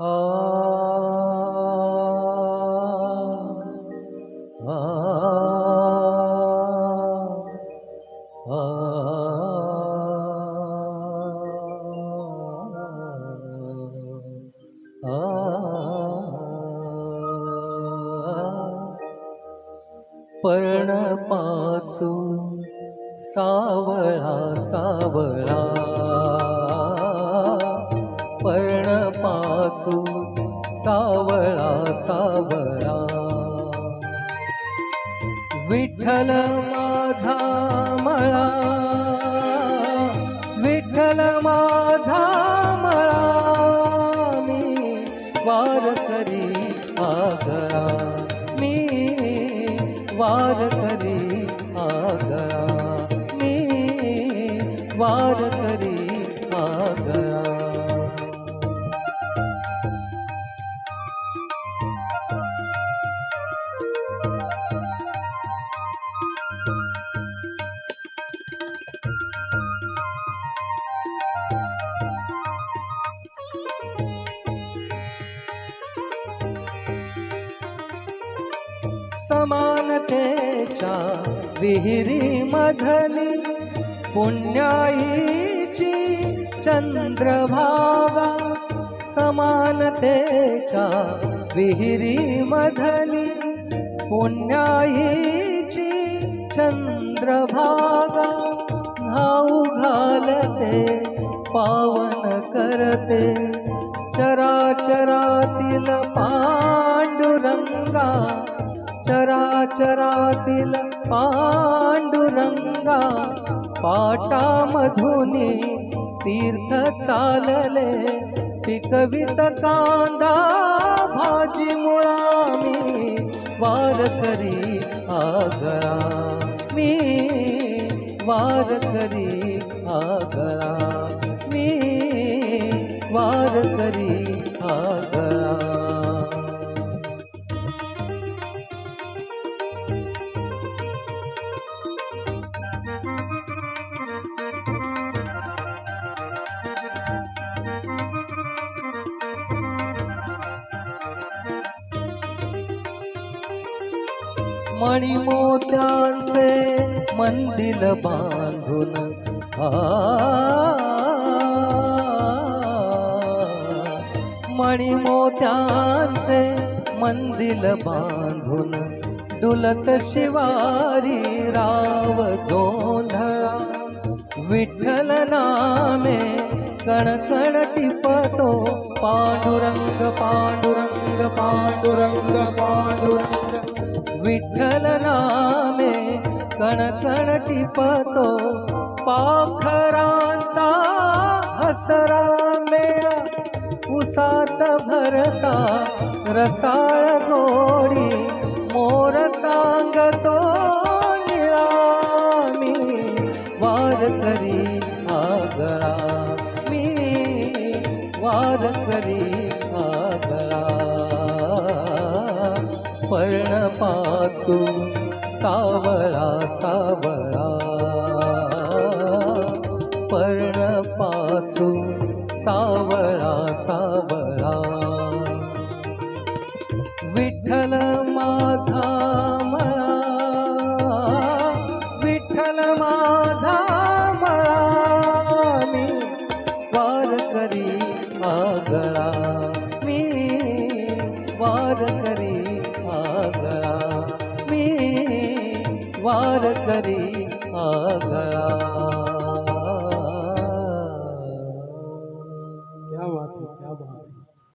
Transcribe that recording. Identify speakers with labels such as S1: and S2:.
S1: पर्ण पाचू सावळा सावळा. पाचू सावळा सावळा. विठ्ठल माझा मळा विठ्ठल माझा मळा मी वार करी आगळा मी वार करी आगळा मी वार करी आगळा. समानतेच्या विहिरी मधली पुण्याईची चंद्रभागा समानतेच्या विहिरी मधली पुण्याईची चंद्रभागा धाऊ घालते पावन करते. चराचरातील पांडुरंगा चराचरातील पांडुरंगा पाटामधुनी तीर्थ चालले. पिकवित कांदा भाजी मुळामी वार करी आगळा. मी वार करी आगळा. मी वार करी मणिमोत्यांचे मंदिर बांधून. आ मणिमोत्यांचे मंदिर बांधून. डुलत शिवारी राव जोंधळा विठ्ठल नामे कणकण टिपतो. पांडुरंग पांडुरंग पांडुरंग पांडुरंग. विठ्ठल नामे कणकण टिपतो पाखरांचा हसरा मेरा उसात भरता रसाळ गोडी मोर सांगतो निळा मी वार करी आगळा मी वार करी आ पाचू सावळा सावळा. पर्ण पाचू सावळा सावळा. विठ्ठल माझा मळा विठ्ठल माझा मळा मी वार करी आगळा. मी वार करी करी आगळा